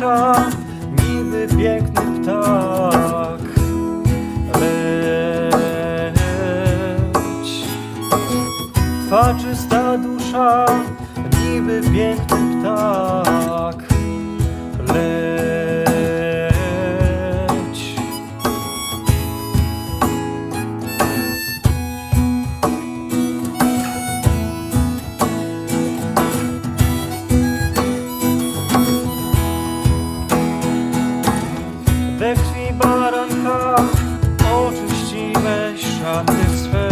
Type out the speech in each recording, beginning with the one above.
Dusza, niby piękny ptak. Leć. Czysta dusza, niby piękny baranka oczyściłeś szaty swe.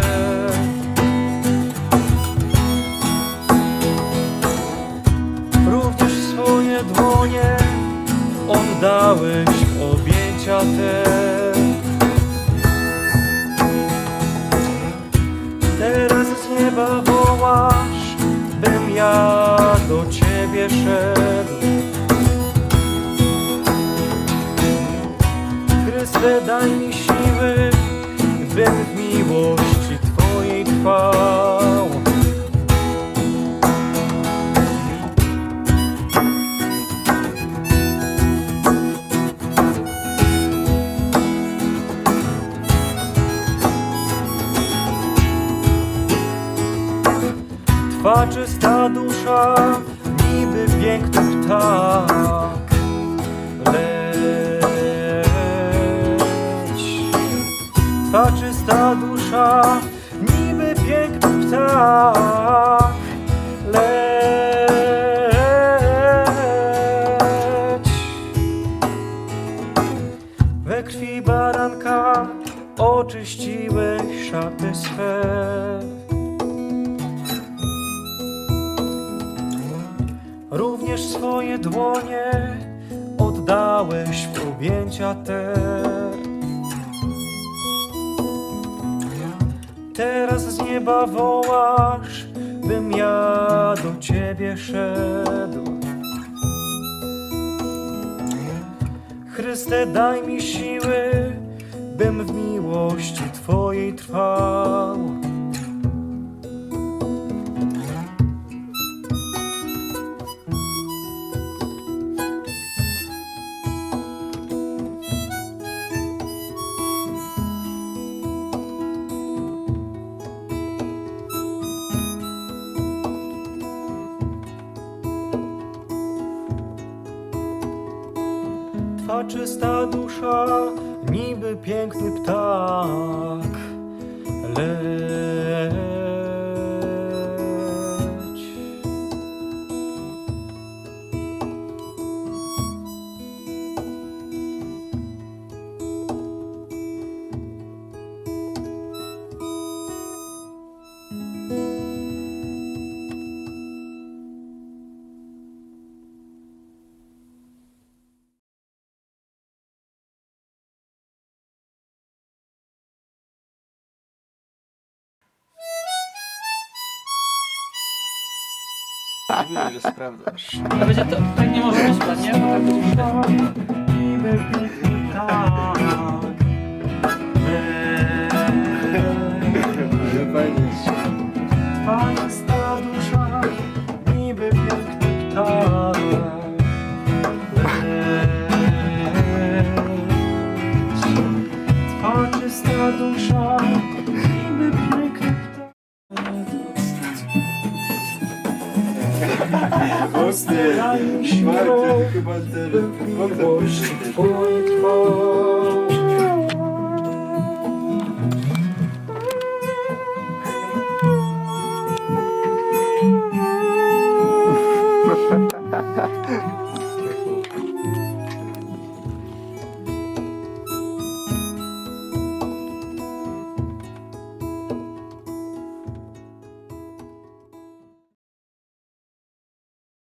Również swoje dłonie oddałeś objęcia te. Teraz z nieba wołasz, bym ja do ciebie szedł. Chryste, daj mi siły, bym w miłości Twojej trwał. Twa czysta dusza, niby piękny ptak. Leć. We krwi baranka oczyściłeś szaty swe. Również swoje dłonie oddałeś w objęcia te. Teraz z nieba wołasz, bym ja do ciebie szedł. Chryste, daj mi siły, bym w miłości Twojej trwał. Twa czysta dusza, niby piękny ptak. Leć. Mówiłem, że sprawdzasz. To będzie to, tak nie może być ładnie, bo tak będzie fajnie czysta dusza, niby piękny ptak. Leć. Czysta dusza, Siłę, Martin, chyba ten miłości